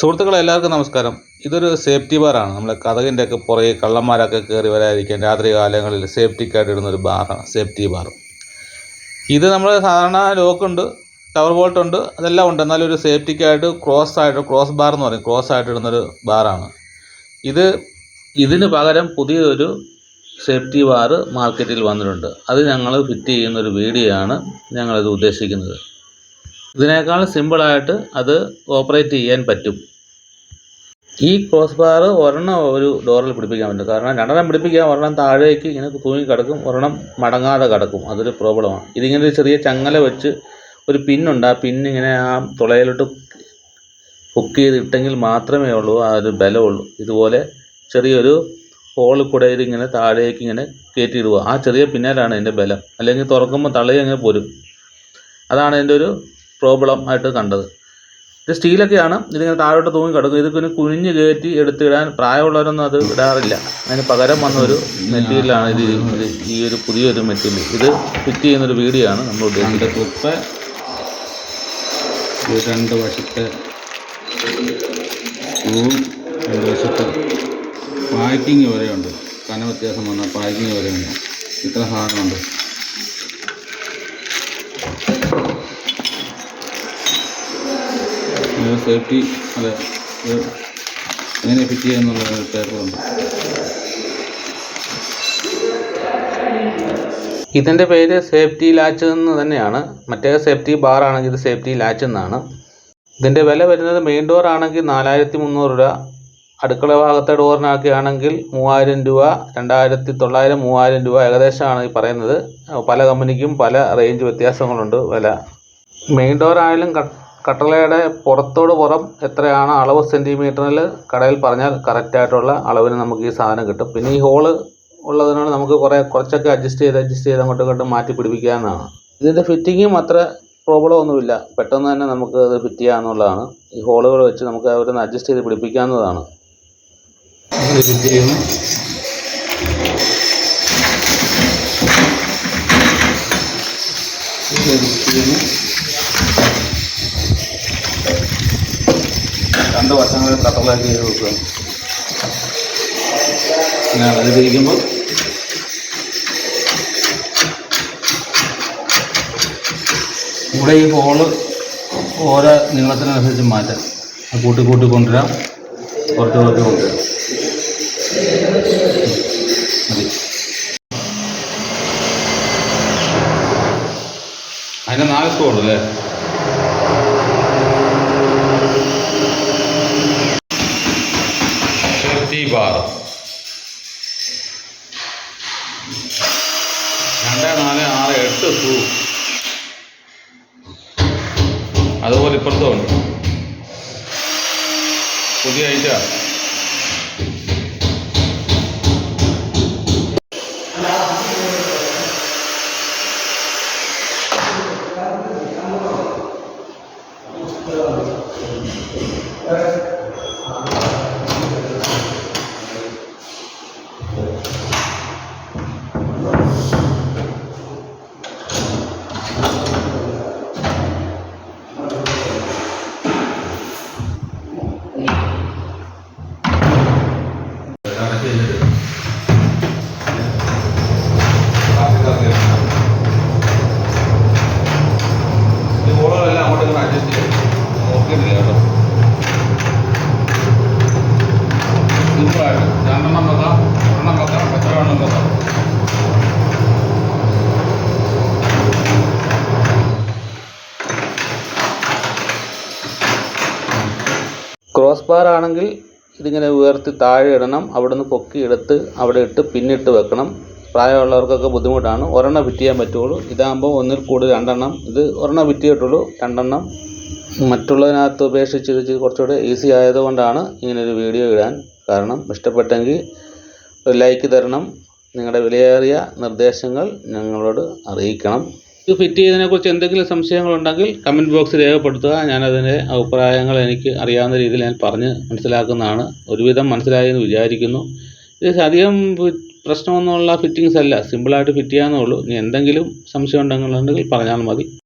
സുഹൃത്തുക്കളെ എല്ലാവർക്കും നമസ്കാരം. ഇതൊരു സേഫ്റ്റി ബാറാണ് നമ്മളെ കഥകിന്റെ ഒക്കെ പുറകെ കള്ളന്മാരൊക്കെ കയറി വരാതിരിക്കാൻ രാത്രി കാലങ്ങളിൽ സേഫ്റ്റിക്കായിട്ട് ഇടുന്ന ഒരു ബാറാണ് സേഫ്റ്റി ബാർ ഇത് നമ്മൾ സാധാരണ ലോക്കുണ്ട് ടവർ ബോൾട്ട് ഉണ്ട് അതെല്ലാം ഉണ്ട്. എന്നാലും ഒരു സേഫ്റ്റിക്കായിട്ട് ക്രോസ് ആയിട്ട് ക്രോസ് ബാർ എന്ന് പറയും. ക്രോസ് ആയിട്ട് ഇടുന്നൊരു ബാറാണ് ഇത് ഇതിന് പകരം പുതിയൊരു സേഫ്റ്റി ബാർ മാർക്കറ്റിൽ വന്നിട്ടുണ്ട്. അത് ഞങ്ങൾ ഫിറ്റ് ചെയ്യുന്നൊരു വീഡിയോ ആണ് ഞങ്ങളിത് ഉദ്ദേശിക്കുന്നത്. ഇതിനേക്കാൾ സിമ്പിളായിട്ട് അത് ഓപ്പറേറ്റ് ചെയ്യാൻ പറ്റും. ഈ ക്രോസ് ബാർ ഒരെണ്ണം ഒരു ഡോറിൽ പിടിപ്പിക്കാൻ പറ്റും. കാരണം രണ്ടെണ്ണം പിടിപ്പിക്കാൻ ഒരെണ്ണം താഴേക്ക് ഇങ്ങനെ തൂങ്ങി കിടക്കും ഒരെണ്ണം മടങ്ങാതെ കിടക്കും. അതൊരു പ്രോബ്ലമാണ് ഇതിങ്ങനെ ഒരു ചെറിയ ചങ്ങല വെച്ച് ഒരു പിന്നുണ്ട് ആ പിന്നിങ്ങനെ ആ തുളയിലോട്ട് ഹുക്ക് ചെയ്തിട്ടെങ്കിൽ മാത്രമേ ഉള്ളൂ. ആ ഒരു ബലമുള്ളൂ ഇതുപോലെ ചെറിയൊരു ഹോളിൽ കൂടെ ഇതിങ്ങനെ താഴേക്ക് ഇങ്ങനെ കയറ്റിയിടുക. ആ ചെറിയ പിന്നാലാണ് അതിന്റെ ബലം. അല്ലെങ്കിൽ തുറക്കുമ്പോൾ തള്ളി അങ്ങനെ പോരും. അതാണ് അതിന്റെ ഒരു പ്രോബ്ലം ആയിട്ട് കണ്ടത്. ഇത് സ്റ്റീലൊക്കെയാണ്. ഇതിങ്ങനെ താഴോട്ട് തൂങ്ങി കിടക്കും. ഇത് പിന്നെ കുനിഞ്ഞ് കയറ്റി എടുത്തിടാൻ പ്രായമുള്ളവരൊന്നും അത് ഇടാറില്ല. അതിന് പകരം വന്നൊരു മെറ്റീരിയലാണ് ഇത്. ഈ ഒരു പുതിയൊരു മെറ്റീരിയൽ. ഇത് ഫിറ്റ് ചെയ്യുന്നൊരു വീഡിയോ ആണ് നമ്മൾ ഉദ്ദേശിച്ചത്. കുപ്പ രണ്ട് വശത്തെ രണ്ട് വശത്ത് പാക്കിങ് വരെയുണ്ട്. കന വ്യത്യാസം വന്നാൽ പാക്കിങ് വരെയുണ്ട്. ഇത്ര സാധനമുണ്ട്. സേഫ്റ്റി അല്ല എങ്ങനെ ഫിറ്റ് ചെയ്യാന്നുള്ള ഒരു പേപ്പറുണ്ട്. ഇതിന്റെ പേര് സേഫ്റ്റി ലാച്ച് എന്ന് തന്നെയാണ്. മറ്റേ സേഫ്റ്റി ബാർ ആണെങ്കിൽ ഇത് സേഫ്റ്റി ലാച്ച് എന്നാണ്. ഇതിന്റെ വില വരുന്നത് മെയിൻ ഡോർ ആണെങ്കിൽ നാലായിരത്തി മുന്നൂറ് രൂപ. അടുക്കള ഭാഗത്തെ ഡോറിനൊക്കെ ആണെങ്കിൽ മൂവായിരം രൂപ രണ്ടായിരത്തി തൊള്ളായിരം മൂവായിരം രൂപ ഏകദേശമാണ് ഈ പറയുന്നത്. പല കമ്പനിക്കും പല റേഞ്ച് വ്യത്യാസങ്ങളുണ്ട് വില. മെയിൻ ഡോർ ആയാലും കട്ടളയുടെ പുറത്തോട് പുറം എത്രയാണ് അളവ് സെന്റിമീറ്ററിൽ കടയിൽ പറഞ്ഞാൽ കറക്റ്റായിട്ടുള്ള അളവിന് നമുക്ക് ഈ സാധനം കിട്ടും. പിന്നെ ഈ ഹോൾ ഉള്ളതിനാണ് നമുക്ക് കുറേ കുറച്ചൊക്കെ അഡ്ജസ്റ്റ് ചെയ്ത് അഡ്ജസ്റ്റ് ചെയ്ത് അങ്ങോട്ടും ഇങ്ങോട്ടും മാറ്റി പിടിപ്പിക്കാവുന്നതാണ് ഇതിന്റെ ഫിറ്റിങ്ങും അത്ര പ്രോബ്ലം ഒന്നുമില്ല. പെട്ടെന്ന് തന്നെ നമുക്ക് അത് ഫിറ്റ് ചെയ്യാമെന്നുള്ളതാണ് ഈ ഹോളുകൾ വെച്ച് നമുക്ക് അവരൊന്ന് അഡ്ജസ്റ്റ് ചെയ്ത് പിടിപ്പിക്കാവുന്നതാണ് ഫിറ്റ് ചെയ്യുന്നു. രണ്ട് വശങ്ങളിൽ കട്ടളാക്കി വെക്കുക അങ്ങനെ അത് പിരിക്കുമ്പോൾ കൂടെ ഈ ഹോൾ ഓരോ നീളത്തിനനുസരിച്ച് മാറ്റാം. കൂട്ടി കൂട്ടി കൊണ്ടുവരാം. കുറച്ച് കുറച്ച് കൊണ്ടുവരാം. മതി. അതിന് നാല് സ്കോർ അല്ലേ രണ്ട് നാല് ആറ് എട്ട് സ്ക്രൂ അതുപോലെ ഇപ്പുറത്തും ഉണ്ട് പുതിയ ഐറ്റാ. ഹോളുകളെല്ലാം അങ്ങോട്ട് ഇങ്ങനെ അഡ്ജസ്റ്റ് ചെയ്യും. നോക്കിയിട്ടില്ല കേട്ടോ സിമ്പിളായിട്ട്. രണ്ടെണ്ണം വെക്കാം. ഒരെണ്ണം വെക്കാം. എത്ര വേണം വെക്കാം. ക്രോസ് ബാർ ആണെങ്കിൽ ഇതിങ്ങനെ ഉയർത്തി താഴെ ഇടണം അവിടെ നിന്ന് പൊക്കി എടുത്ത് അവിടെ ഇട്ട് പിന്നിട്ട് വെക്കണം. പ്രായമുള്ളവർക്കൊക്കെ ബുദ്ധിമുട്ടാണ്. ഒരെണ്ണം ഫിറ്റ് ചെയ്യാൻ പറ്റുള്ളൂ. ഇതാകുമ്പോൾ ഒന്നിൽ കൂടുതൽ രണ്ടെണ്ണം. ഇത് ഒരെണ്ണം ഫിറ്റ് ചെയ്തിട്ടുള്ളൂ. രണ്ടെണ്ണം. മറ്റുള്ളതിനകത്ത് ഉപേക്ഷിച്ച് ഇത് കുറച്ചുകൂടെ ഈസി ആയതുകൊണ്ടാണ് ഇങ്ങനൊരു വീഡിയോ ഇടാൻ. കാരണം ഇഷ്ടപ്പെട്ടെങ്കിൽ ഒരു ലൈക്ക് തരണം. നിങ്ങളുടെ വിലയേറിയ നിർദ്ദേശങ്ങൾ ഞങ്ങളോട് അറിയിക്കണം. ഇത് ഫിറ്റ് ചെയ്തതിനെക്കുറിച്ച് എന്തെങ്കിലും സംശയങ്ങളുണ്ടെങ്കിൽ കമന്റ് ബോക്സിൽ രേഖപ്പെടുത്തുക. ഞാനതിന്റെ അഭിപ്രായങ്ങൾ എനിക്ക് അറിയാവുന്ന രീതിയിൽ ഞാൻ പറഞ്ഞ് മനസ്സിലാക്കുന്നതാണ്. ഒരുവിധം മനസ്സിലായി എന്ന് വിചാരിക്കുന്നു. ഇത് അധികം പ്രശ്നമൊന്നുമുള്ള ഫിറ്റിങ്സ് അല്ല. സിമ്പിളായിട്ട് ഫിറ്റ് ചെയ്യാവുന്നേ ഉള്ളൂ. ഇനി എന്തെങ്കിലും സംശയം ഉണ്ടെങ്കിൽ പറഞ്ഞാൽ മതി.